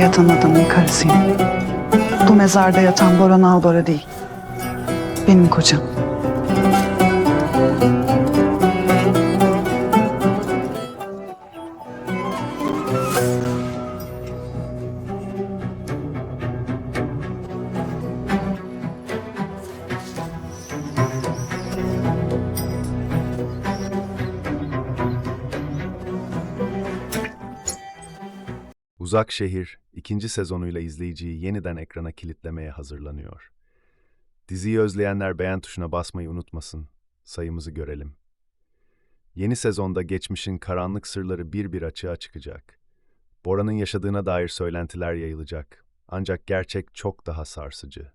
Cihan'ın karısıyım. Bu mezarda yatan Boran Albora değil. Benim kocam. Uzak Şehir ikinci sezonuyla izleyiciyi yeniden ekrana kilitlemeye hazırlanıyor. Diziyi özleyenler beğen tuşuna basmayı unutmasın. Sayımızı görelim. Yeni sezonda geçmişin karanlık sırları bir bir açığa çıkacak. Bora'nın yaşadığına dair söylentiler yayılacak. Ancak gerçek çok daha sarsıcı.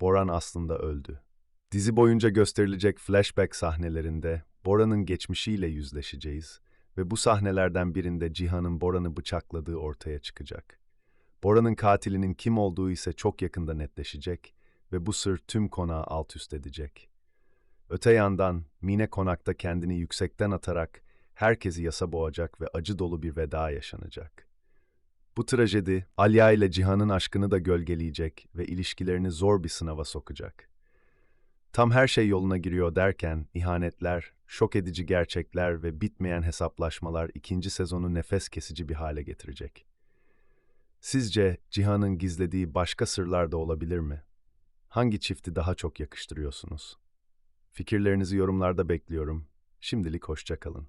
Boran aslında öldü. Dizi boyunca gösterilecek flashback sahnelerinde Bora'nın geçmişiyle yüzleşeceğiz ve bu sahnelerden birinde Cihan'ın Boran'ı bıçakladığı ortaya çıkacak. Boran'ın katilinin kim olduğu ise çok yakında netleşecek ve bu sır tüm konağı alt üst edecek. Öte yandan Mine konakta kendini yüksekten atarak herkesi yasa boğacak ve acı dolu bir veda yaşanacak. Bu trajedi Alya ile Cihan'ın aşkını da gölgeleyecek ve ilişkilerini zor bir sınava sokacak. Tam her şey yoluna giriyor derken ihanetler, şok edici gerçekler ve bitmeyen hesaplaşmalar ikinci sezonu nefes kesici bir hale getirecek. Sizce Cihan'ın gizlediği başka sırlar da olabilir mi? Hangi çifti daha çok yakıştırıyorsunuz? Fikirlerinizi yorumlarda bekliyorum. Şimdilik hoşça kalın.